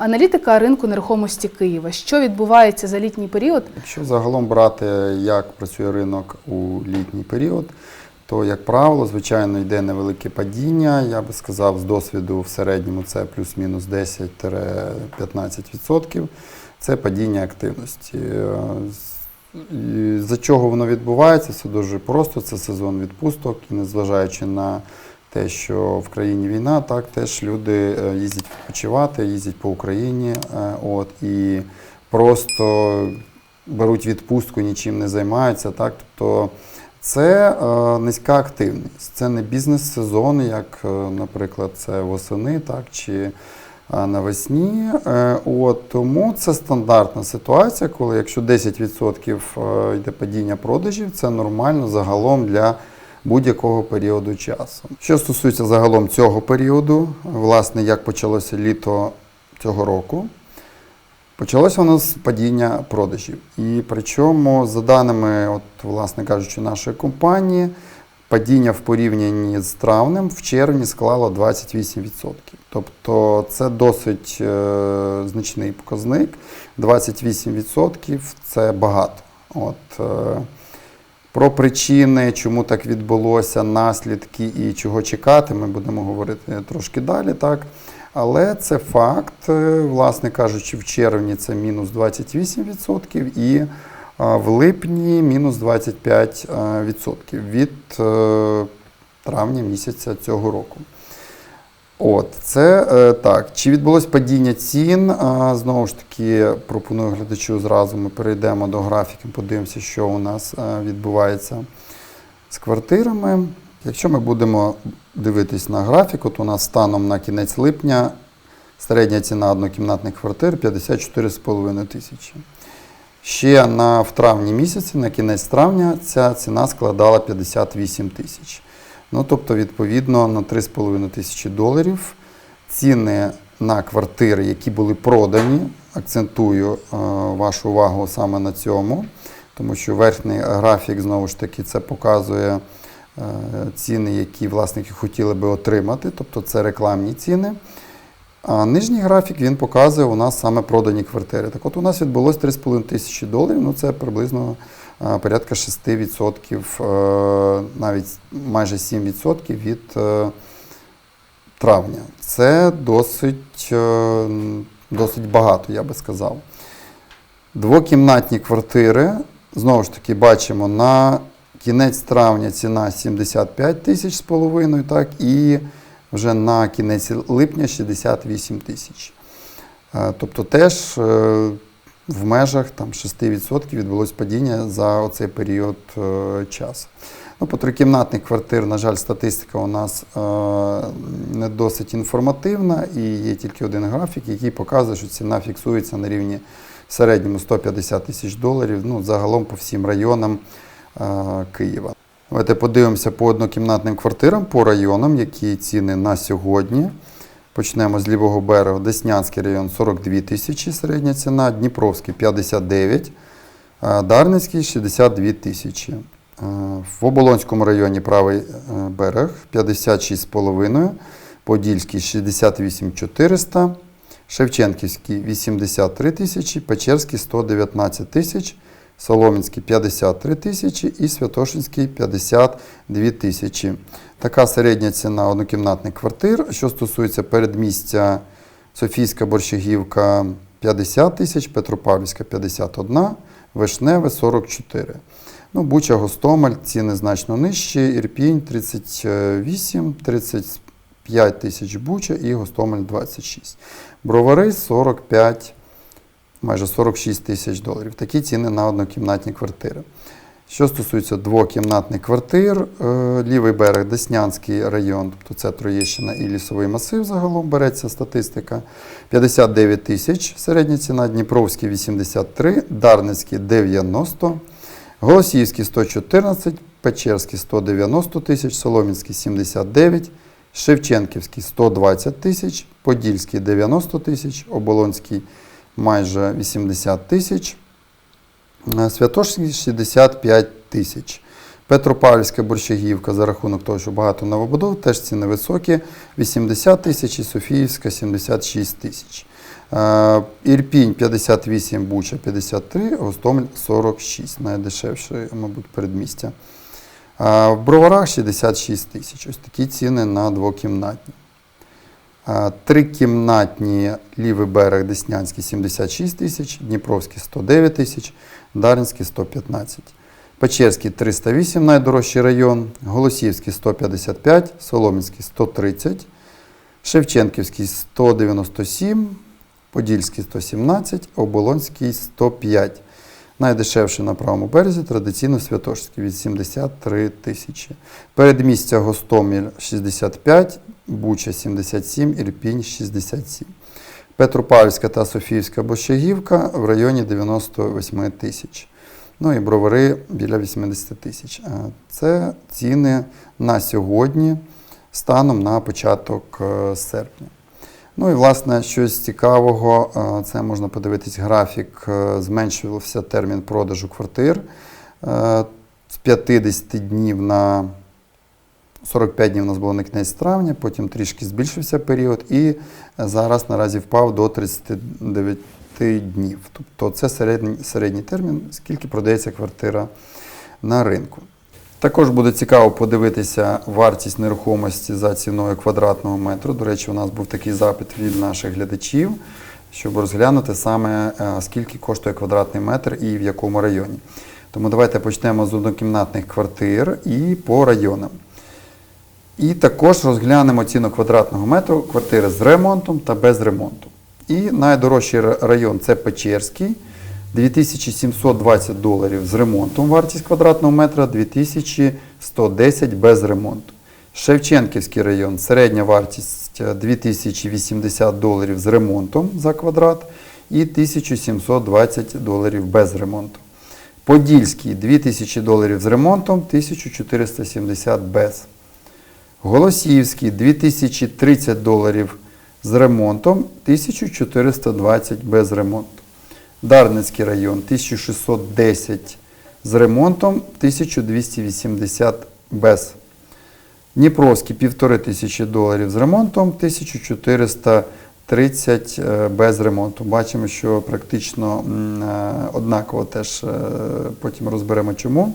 аналітика ринку нерухомості Києва. Що відбувається за літній період? Якщо загалом брати, як працює ринок у літній період, то, як правило, звичайно, йде невелике падіння. Я би сказав, з досвіду в середньому це плюс-мінус 10-15%. Це падіння активності. За чого воно відбувається? Все дуже просто. Це сезон відпусток, і незважаючи на те, що в країні війна, так теж люди е, їздять відпочивати, їздять по Україні. е, От, і просто беруть відпустку, нічим не займаються. Так? Тобто це е, низька активність, це не бізнес-сезон, як, наприклад, це восени так, чи навесні. От, тому це стандартна ситуація, коли якщо 10% е, йде падіння продажів, це нормально загалом для будь-якого періоду часу. Що стосується загалом цього періоду, власне, як почалося літо цього року, Почалося у нас падіння продажів. І причому, за даними, от, власне кажучи, нашої компанії, падіння в порівнянні з травнем в червні склало 28%. Тобто це досить е, значний показник. 28% це багато. От, е, про причини, чому так відбулося, наслідки і чого чекати, ми будемо говорити трошки далі. Так? Але це факт, е, власне кажучи, в червні це мінус 28% і в липні мінус 25% від е, травня місяця цього року. От, це е, так. Чи відбулось падіння цін? А, знову ж таки, пропоную глядачу зразу. Ми перейдемо до графіки, подивимося, що у нас е, відбувається з квартирами. Якщо ми будемо дивитись на графіку, то у нас станом на кінець липня середня ціна однокімнатних квартир 54,5 тисячі. Ще на, в травні місяці, на кінець травня, ця ціна складала 58 тисяч. Ну, тобто, відповідно, на 3,5 тисячі доларів ціни на квартири, які були продані, акцентую е, вашу увагу саме на цьому, тому що верхній графік, знову ж таки, це показує е, ціни, які власники хотіли би отримати, тобто це рекламні ціни. А нижній графік він показує у нас саме продані квартири. Так от у нас відбулось 3,5 тисячі доларів, ну це приблизно порядка 6%, е, навіть майже 7% від е, травня. Це досить, е, досить багато, я би сказав. Двокімнатні квартири, знову ж таки, бачимо на кінець травня ціна 75 тисяч з половиною, так, і вже на кінець липня 68 тисяч. Тобто теж в межах там, 6% відбулось падіння за оцей період е, часу. Ну, по трикімнатних квартир, на жаль, статистика у нас е, не досить інформативна, і є тільки один графік, який показує, що ціна фіксується на рівні в середньому 150 тисяч доларів, ну, загалом по всім районам е, Києва. Давайте подивимося по однокімнатним квартирам, по районам, які ціни на сьогодні. Почнемо з лівого берега. Деснянський район 42 тисячі середня ціна, Дніпровський 59, Дарницький 62 тисячі. Е, В Оболонському районі правий е, берег 56,5, Подільський 68 400, Шевченківський 83 тисячі, Печерський 119 тисяч, Соломінський 53 тисячі і Святошинський 52 тисячі. Така середня ціна однокімнатних квартир. Що стосується передмістя Софійська Борщагівка 50 тисяч, Петропавлівська 51, Вишневе 44. Ну, Буча, Гостомель, ціни значно нижчі, Ірпінь 38, 35 тисяч Буча і Гостомель 26. Бровари 45, майже 46 тисяч доларів. Такі ціни на однокімнатні квартири. Що стосується двокімнатних квартир, е, лівий берег Деснянський район, тобто це Троєщина і лісовий масив, загалом береться статистика. 59 тисяч середня ціна, Дніпровський 83, Дарницький 90, Голосіївський 114, Печерський 190 тисяч, Соломінський 79, Шевченківський 120 тисяч, Подільський 90 тисяч, Оболонський майже 80 тисяч. Е, Святошинський 65 тисяч. Петропавлівська борщагівка за рахунок того, що багато новобудов, теж ціни високі 80 тисяч і Софіївська 76 тисяч. Е, Ірпінь 58, Буча 53, Гостомель 46, найдешевше, мабуть, передмістя. В Броварах 66 тисяч. Ось такі ціни на двокімнатні. Трикімнатні лівий берег Деснянський 76 тисяч, Дніпровський 109 тисяч, Дарницький 115. Печерський 308 найдорожчий район, Голосіївський 155, Соломінський 130, Шевченківський 197, Подільський 117, Оболонський 105. Найдешевше на правому березі традиційно Святошський від 73 тисячі. Передмістя Гостомель 65, Буча 77, Ірпінь 67. Петропавлівська та Софіївська Борщагівка в районі 98 тисяч. Ну і бровари біля 80 тисяч. Це ціни на сьогодні станом на початок е, серпня. Ну і власне щось цікавого, е, це можна подивитись графік, е, зменшувався термін продажу квартир е, з 50 днів на 45 днів у нас було на кінець травня, потім трішки збільшився період і зараз наразі впав до 39 днів. Тобто це середній, середній термін, скільки продається квартира на ринку. Також буде цікаво подивитися вартість нерухомості за ціною квадратного метру. До речі, у нас був такий запит від наших глядачів, щоб розглянути саме е, скільки коштує квадратний метр і в якому районі. Тому давайте почнемо з однокімнатних квартир і по районам. І також розглянемо ціну квадратного метру квартири з ремонтом та без ремонту. І найдорожчий район це Печерський. 2720 доларів з ремонтом вартість квадратного метра, 2110 без ремонту. Шевченківський район, середня вартість е, 2080 доларів з ремонтом за квадрат і 1720 доларів без ремонту. Подільський 2000 доларів з ремонтом, 1470 без. Голосіївський 2030 доларів з ремонтом, 1420 без ремонту. Дарницький район 1610 з ремонтом, 1280 без. Дніпровський 1500 доларів з ремонтом, 1430 е, без ремонту. Бачимо, що практично е, однаково теж е, потім розберемо чому.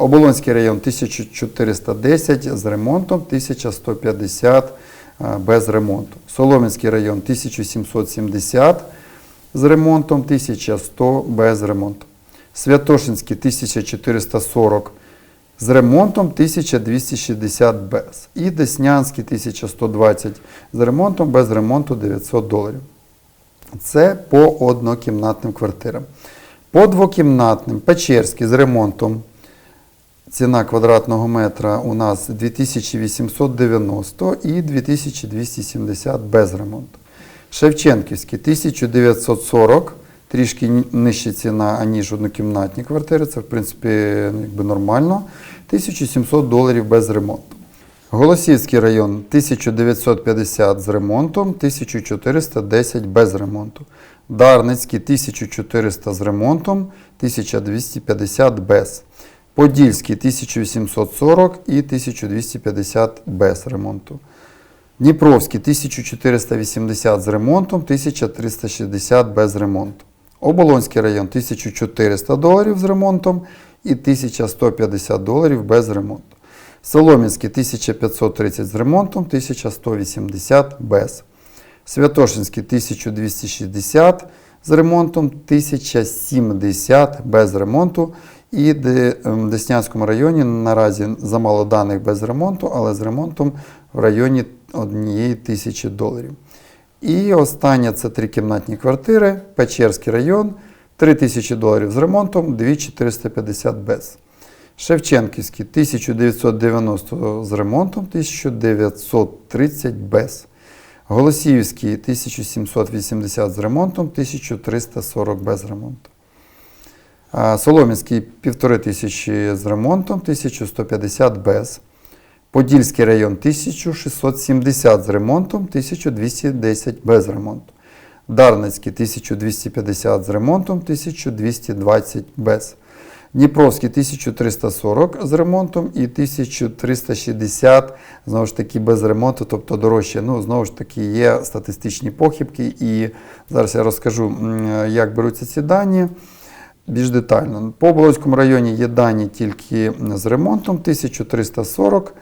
Оболонський район 1410 з ремонтом, 1150 е, без ремонту. Солом'янський район 1770 з ремонтом, 1100 без ремонту. Святошинський 1440 з ремонтом, 1260 без. І Деснянський 1120 з ремонтом, без ремонту 900 доларів. Це по однокімнатним квартирам. По двокімнатним Печерський з ремонтом. Ціна квадратного метра у нас 2890 і 2270 без ремонту. Шевченківський 1940, трішки нижча ціна, аніж однокімнатні квартири. Це, в принципі, ну, якби нормально. 1700 доларів без ремонту. Голосівський район 1950 з ремонтом, 1410 без ремонту. Дарницький 1400 з ремонтом, 1250 без. Подільський 1840 і 1250 без ремонту. Дніпровський 1480 з ремонтом, 1360 без ремонту. Оболонський район 1400 доларів з ремонтом і 1150 доларів без ремонту. Солом'янський 1530 з ремонтом, 1180 без. Святошинський 1260 з ремонтом, 1070 без ремонту. І ем, в Деснянському районі наразі замало даних без ремонту, але з ремонтом в районі однієї тисячі доларів. І остання це трикімнатні квартири, Печерський район, 3 тисячі доларів з ремонтом, 2450 без. Шевченківський 1990 з ремонтом, 1930 без. Голосіївський 1780 з ремонтом, 1340 без ремонту. А, Солом'янський 1500 з ремонтом, 1150 без. Подільський район 1670 з ремонтом, 1210 без ремонту. Дарницький 1250 з ремонтом, 1220 без. Дніпровський 1340 з ремонтом і 1360 знову ж таки без ремонту, тобто дорожче. Ну, знову ж таки, є статистичні похибки, і зараз я розкажу, як беруться ці дані. Більш детально. По Оболонському районі є дані тільки з ремонтом 1340,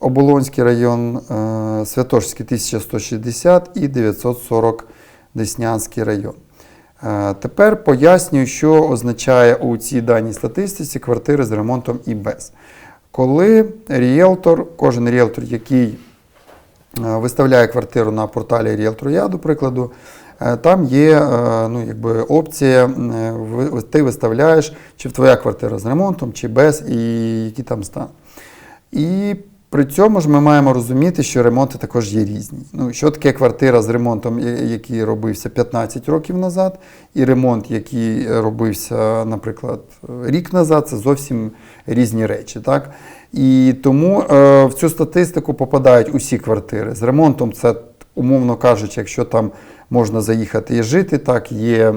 Оболонський район, е, Святошинський 1160 і 940 Деснянський район. Е, Тепер пояснюю, що означає у цій даній статистиці квартири з ремонтом і без. Коли ріелтор, кожен ріелтор, який е, виставляє квартиру на порталі Realtor Я, до прикладу, там є е, ну, якби опція, е, ти виставляєш, чи твоя квартира з ремонтом, чи без, і який там стан. І при цьому ж ми маємо розуміти, що ремонти також є різні. Ну, що таке квартира з ремонтом, який робився 15 років назад, і ремонт, який робився, наприклад, рік назад, це зовсім різні речі. Так? І тому е, в цю статистику попадають усі квартири. З ремонтом це, умовно кажучи, якщо там можна заїхати і жити, так, є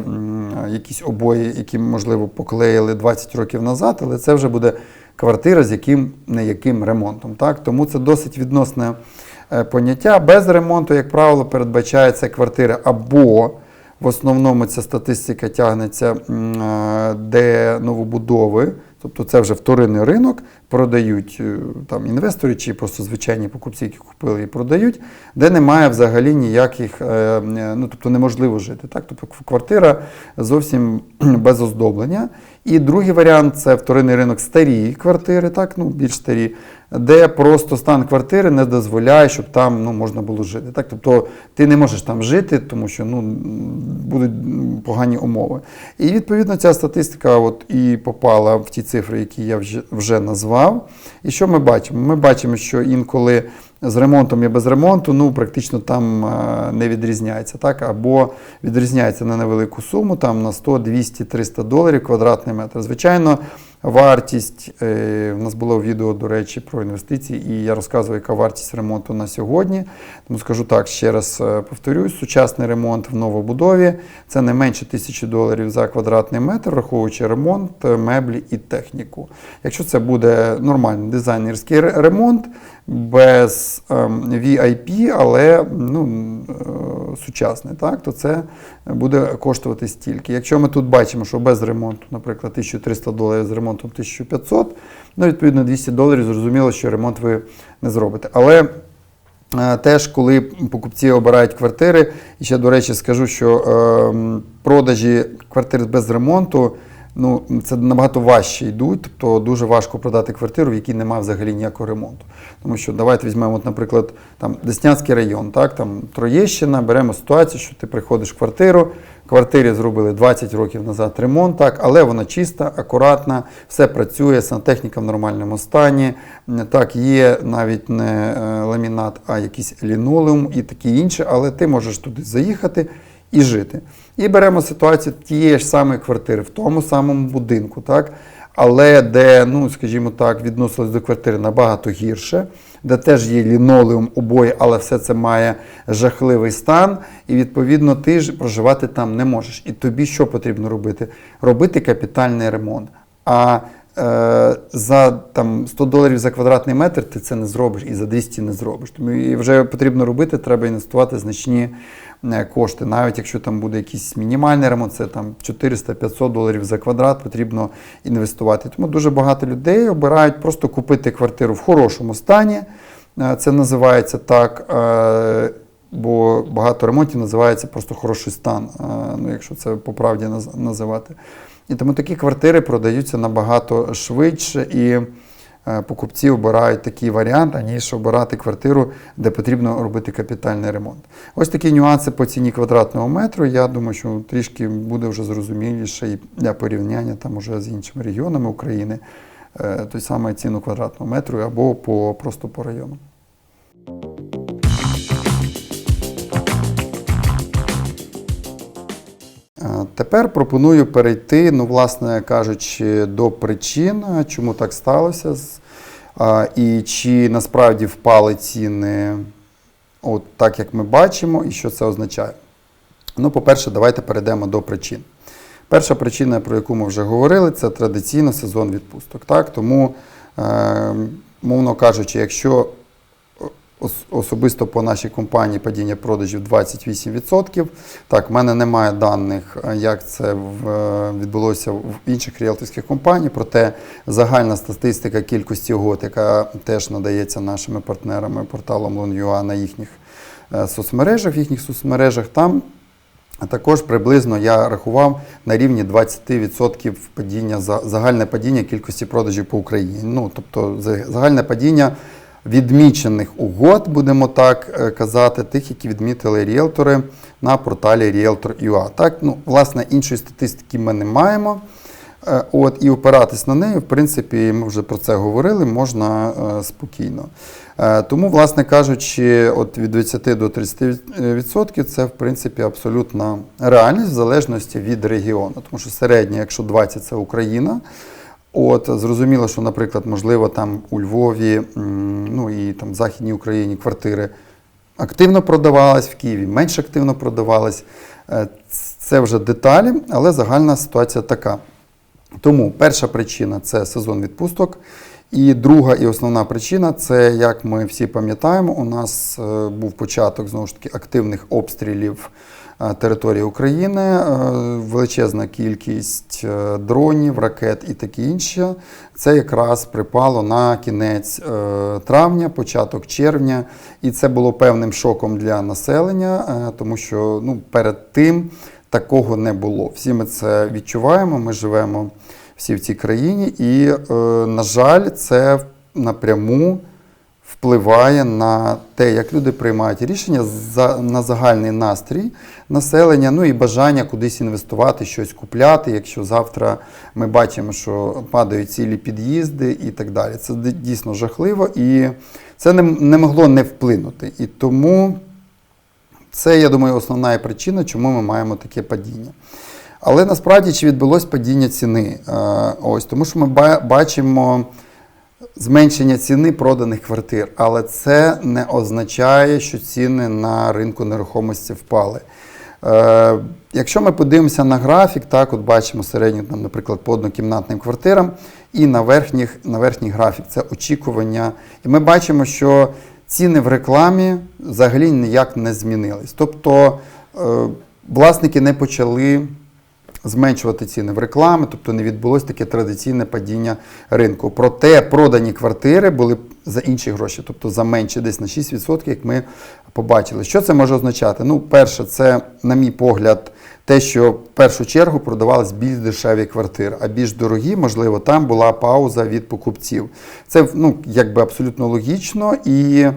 якісь обої, які, можливо, поклеїли 20 років назад, але це вже буде квартира з яким не яким ремонтом. Так? Тому це досить відносне е, поняття. Без ремонту, як правило, передбачається квартира або в основному ця статистика тягнеться, е, де новобудови, тобто це вже вторинний ринок, продають е, там інвестори чи просто звичайні покупці, які купили і продають, де немає взагалі ніяких, е, е, ну тобто неможливо жити. Так? Тобто квартира зовсім без оздоблення. І другий варіант це вторинний ринок старі квартири, так, ну, більш старі, де просто стан квартири не дозволяє, щоб там ну, можна було жити. Так? Тобто ти не можеш там жити, тому що ну, будуть погані умови. І відповідно ця статистика от і попала в ті цифри, які я вже, вже назвав. І що ми бачимо? Ми бачимо, що інколи з ремонтом і без ремонту ну, практично там е, не відрізняється. Так? Або відрізняється на невелику суму, там на 100, 200, 300 доларів квадратний метр. Звичайно, вартість, е, в нас було відео, до речі, про інвестиції, і я розказував, яка вартість ремонту на сьогодні. Тому скажу так, ще раз е, повторюсь, сучасний ремонт в новобудові це не менше тисячі доларів за квадратний метр, враховуючи ремонт, е, меблі і техніку. Якщо це буде нормальний дизайнерський ремонт, без ем, VIP, але ну, е, сучасний, так, то це буде коштувати стільки. Якщо ми тут бачимо, що без ремонту, наприклад, 1300 доларів з ремонтом 1500, ну, відповідно 200 доларів, зрозуміло, що ремонт ви не зробите. Але Е, Теж, коли покупці обирають квартири, і ще, до речі, скажу, що е, продажі квартир без ремонту ну, це набагато важче йдуть, тобто дуже важко продати квартиру, в якій немає взагалі ніякого ремонту. Тому що давайте візьмемо, от, наприклад, там Деснянський район, так, там Троєщина, беремо ситуацію, що ти приходиш в квартиру, квартирі зробили 20 років назад ремонт, так, але вона чиста, акуратна, все працює, сантехніка в нормальному стані. Так, є навіть не е, ламінат, а якийсь лінолеум і таке інше, але ти можеш туди заїхати і жити. І беремо ситуацію тієї ж самої квартири, в тому самому будинку, так? але де, ну, скажімо так, відносилось до квартири набагато гірше, де теж є лінолеум, обої, але все це має жахливий стан, і відповідно ти ж проживати там не можеш. І тобі що потрібно робити? Робити капітальний ремонт. А е, за там, 100 доларів за квадратний метр ти це не зробиш і за 200 не зробиш. Тому і вже потрібно робити, треба інвестувати значні кошти. Навіть якщо там буде якийсь мінімальний ремонт, це там 400-500 доларів за квадрат, потрібно інвестувати. Тому дуже багато людей обирають просто купити квартиру в хорошому стані. Е, Це називається так. е, Бо багато ремонтів називається просто хороший стан, е, ну, якщо це по правді називати. І тому такі квартири продаються набагато швидше, і е, покупці обирають такий варіант, аніж обирати квартиру, де потрібно робити капітальний ремонт. Ось такі нюанси по ціні квадратного метру. Я думаю, що трішки буде вже зрозуміліше і для порівняння там уже з іншими регіонами України, е, той самий ціну квадратного метру або по, просто по району. Тепер пропоную перейти, ну, власне кажучи, до причин, е, чому так сталося, і чи насправді впали ціни от так, як ми бачимо, і що це означає. Ну, по-перше, давайте перейдемо до причин. Перша причина, про яку ми вже говорили, це традиційно сезон відпусток. Так? Тому, е, мовно кажучи, якщо особисто по нашій компанії падіння продажів 28%, так, в мене немає даних, е, як це е, відбулося в інших ріелторських компаніях, проте загальна статистика кількості угод, яка теж надається нашими партнерами порталом Loan.ua на їхніх е, соцмережах, в їхніх соцмережах, там а також приблизно я рахував на рівні 20% падіння за загальне падіння кількості продажів по Україні. Ну тобто загальне падіння відмічених угод, будемо так е, казати, тих, які відмітили ріелтори на порталі Realtor.ua. Так, ну власне іншої статистики ми не маємо. Е, От і опиратись на неї, в принципі, ми вже про це говорили, можна е, спокійно. Тому, власне кажучи, от від 20 до 30% це в принципі абсолютна реальність в залежності від регіону. Тому що середнє, якщо 20% це Україна. От зрозуміло, що, наприклад, можливо, там у Львові, ну і там в Західній Україні квартири активно продавались, в Києві менш активно продавались. Е, Це вже деталі, але загальна ситуація така. Тому перша причина це сезон відпусток. І друга і основна причина це, як ми всі пам'ятаємо, у нас е, був початок знову ж таки активних обстрілів е, території України, е, величезна кількість дронів, ракет і таке інше. Це якраз припало на кінець травня, початок червня, і це було певним шоком для населення, тому що ну, перед тим такого не було. Всі ми це відчуваємо. Ми живемо всі в цій країні, і, е, на жаль, це напряму впливає на те, як люди приймають рішення на загальний настрій населення, ну і бажання кудись інвестувати, щось купляти. Якщо завтра ми бачимо, що падають цілі під'їзди і так далі. Це дійсно жахливо, і це не, не могло не вплинути. І тому це, я думаю, основна причина, чому ми маємо таке падіння. Але насправді чи відбулось падіння ціни? Е, Ось тому, що ми бачимо зменшення ціни проданих квартир, але це не означає, що ціни на ринку нерухомості впали. Е, Якщо ми подивимося на графік, так от бачимо середню, там, наприклад, по однокімнатним квартирам, і на верхніх, на верхній графік це очікування. І ми бачимо, що ціни в рекламі взагалі ніяк не змінились. Тобто е, власники не почали зменшувати ціни в рекламі, тобто не відбулося таке традиційне падіння ринку. Проте продані квартири були за інші гроші, тобто за менше десь на 6%, як ми побачили. Що це може означати? Ну, перше, це, на мій погляд, те, що в першу чергу продавались більш дешеві квартири, а більш дорогі, можливо, там була пауза від покупців. Це ну, якби абсолютно логічно і.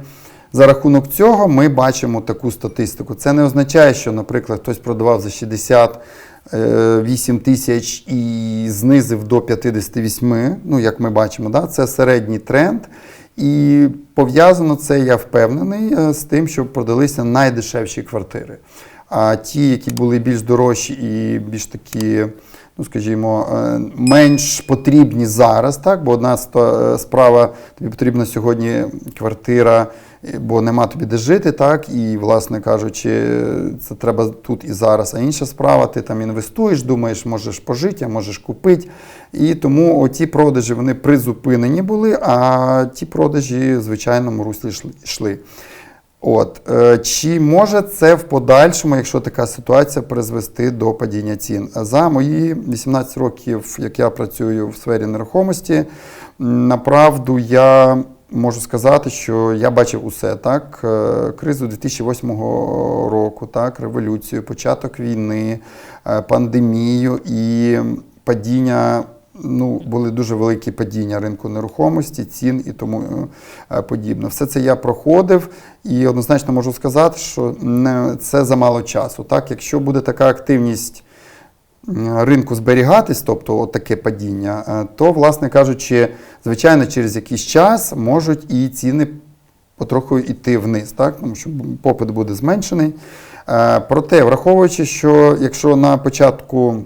За рахунок цього ми бачимо таку статистику. Це не означає, що, наприклад, хтось продавав за 68 тисяч і знизив до 58, ну як ми бачимо, да? це середній тренд. І пов'язано це, я впевнений, е, з тим, що продалися найдешевші квартири. А ті, які були більш дорожчі і більш такі, ну скажімо, е, менш потрібні зараз, так? бо одна е, справа, тобі потрібна сьогодні квартира, е, бо нема тобі де жити, так? і, власне кажучи, це треба тут і зараз. А інша справа, ти там інвестуєш, думаєш, можеш пожити, а можеш купити. І тому оті продажі вони призупинені були, а ті продажі в звичайному руслі йшли- йшли. От е, чи може це в подальшому, якщо така ситуація, призвести до падіння цін? За мої 18 років, як я працюю в сфері нерухомості, направду я можу сказати, що я бачив усе так. Е, Кризу 2008 року, так, революцію, початок війни, е, пандемію і падіння ну, були дуже великі падіння ринку нерухомості, цін і тому е, подібне. Все це я проходив і однозначно можу сказати, що це замало часу. Так? Якщо буде така активність ринку зберігатись, тобто от таке падіння, е, то, власне кажучи, звичайно, через якийсь час можуть і ціни потроху йти вниз, так? тому що попит буде зменшений. Е, Проте, враховуючи, що якщо на початку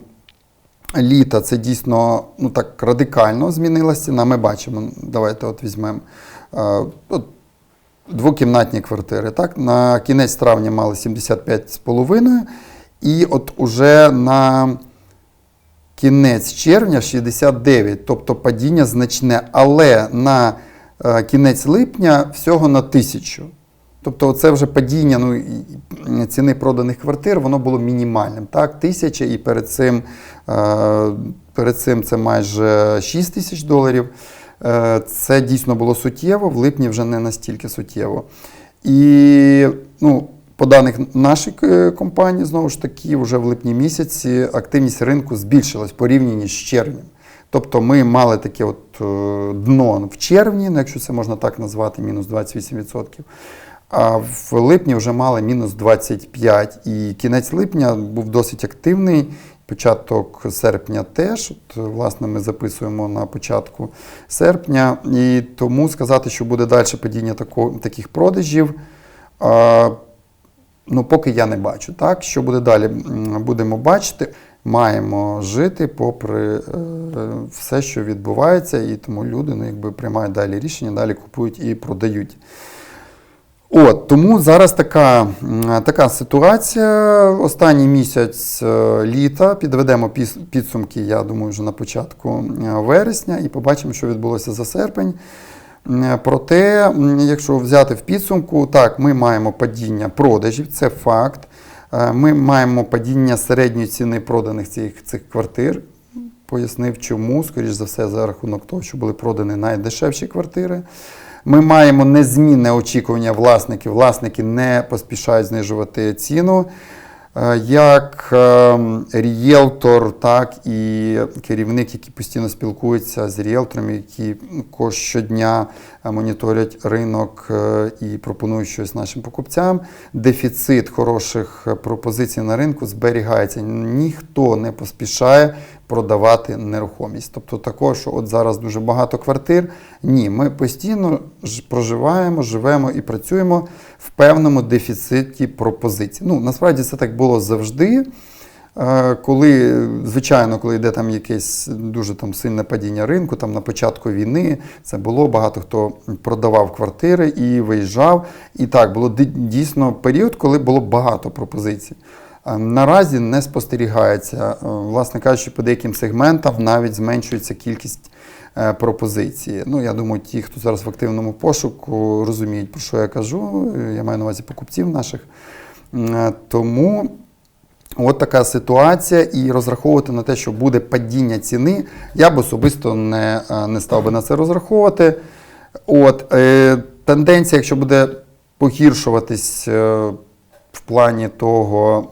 літа це дійсно ну, так радикально змінилася ціна, ми бачимо, давайте от візьмемо. е, Двокімнатні квартири. Так? На кінець травня мали 75,5, і от уже на кінець червня 69, тобто падіння значне, але на е, кінець липня всього на тисячу. Тобто це вже падіння ну, ціни проданих квартир, воно було мінімальним. Так, тисяча, і перед цим, е, перед цим це майже 6 тисяч доларів. Е, це дійсно було суттєво, в липні вже не настільки суттєво. І ну, по даних нашої е, компанії, знову ж таки, вже в липні місяці активність ринку збільшилась порівняно з червнем. Тобто ми мали таке от е, дно в червні, ну, якщо це можна так назвати, мінус 28%. А в липні вже мали мінус 25%. І кінець липня був досить активний. Початок серпня теж. От, власне, ми записуємо на початку серпня. І тому сказати, що буде далі падіння тако, таких продажів. Ну, поки я не бачу. Так? Що буде далі? Будемо бачити. Маємо жити попри е, все, що відбувається, і тому люди ну, якби, приймають далі рішення, далі купують і продають. От, тому зараз така, така ситуація. Останній місяць е, літа підведемо підсумки, я думаю, вже на початку е, вересня, і побачимо, що відбулося за серпень. М, Проте, якщо взяти в підсумку, так, ми маємо падіння продажів, це факт. Е, Ми маємо падіння середньої ціни проданих цих, цих квартир. Пояснив, чому, скоріш за все, за рахунок того, що були продані найдешевші квартири. Ми маємо незмінне очікування власників. Власники не поспішають знижувати ціну. Е, Як ем, рієлтор, так і керівник, які постійно спілкуються з рієлторами, які ну, щодня е, моніторять ринок е, і пропонують щось нашим покупцям. Дефіцит хороших е, пропозицій на ринку зберігається. Ніхто не поспішає продавати нерухомість. Тобто такого, що от зараз дуже багато квартир. Ні, ми постійно проживаємо, живемо і працюємо в певному дефіциті пропозицій. Ну, насправді це так було завжди. Е, Коли, звичайно, коли йде там якесь дуже там сильне падіння ринку, там на початку війни це було багато хто продавав квартири і виїжджав. І так було дійсно період, коли було багато пропозицій. Е, Наразі не спостерігається, Е, власне кажучи, по деяким сегментам навіть зменшується кількість пропозицій. Ну, я думаю, ті, хто зараз в активному пошуку, розуміють, про що я кажу. Я маю на увазі покупців наших. Тому От така ситуація, і розраховувати на те, що буде падіння ціни, я б особисто не, е, не став би на це розраховувати. От, е, тенденція, якщо буде погіршуватись е, в плані того,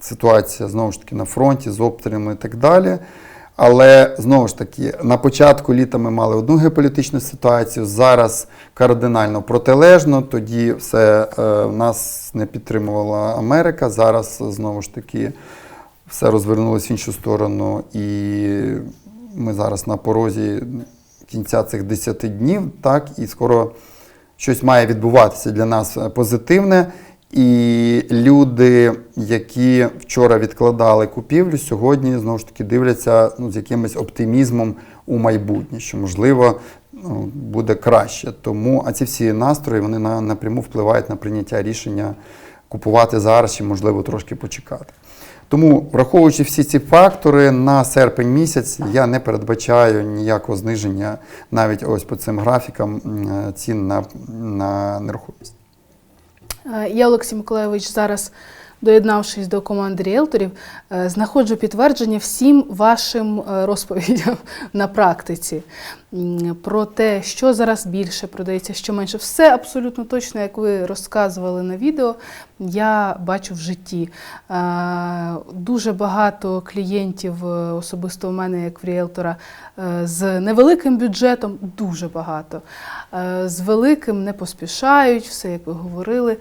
ситуація знову ж таки на фронті з обстрілами і так далі. Але знову ж таки, на початку літа ми мали одну геополітичну ситуацію, зараз кардинально протилежно. Тоді все е, нас не підтримувала Америка. Зараз знову ж таки все розвернулося в іншу сторону, і ми зараз на порозі кінця цих 10 днів, так, і скоро щось має відбуватися для нас позитивне. І люди, які вчора відкладали купівлю, сьогодні знову ж таки дивляться ну, з якимось оптимізмом у майбутнє, що можливо ну, буде краще. Тому а ці всі настрої вони на, напряму впливають на прийняття рішення купувати зараз чи можливо трошки почекати. Тому, враховуючи всі ці фактори, на серпень місяць я не передбачаю ніякого зниження навіть ось по цим графікам цін на, на нерухомість. Е, Я, Олексій Миколайович, зараз, доєднавшись до команди ріелторів, е, знаходжу підтвердження всім вашим е, розповідям на практиці про те, що зараз більше продається, що менше. Все абсолютно точно, як ви розказували на відео, я бачу в житті. Е, Дуже багато клієнтів, е, особисто у мене, як в ріелтора, е, з невеликим бюджетом, дуже багато. З великим не поспішають, все як ви говорили.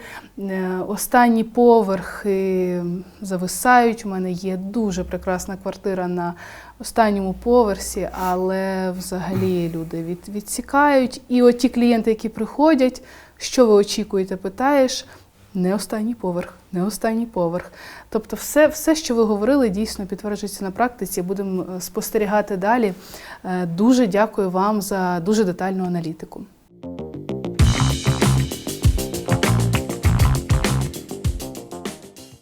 Останні поверхи зависають. У мене є дуже прекрасна квартира на останньому поверсі, але взагалі люди від, відсікають. І от ті клієнти, які приходять, що ви очікуєте, питаєш. Не останній поверх, не останній поверх. Тобто, все, все, що ви говорили, дійсно підтверджується на практиці. Будемо е, спостерігати далі. Е, Дуже дякую вам за дуже детальну аналітику.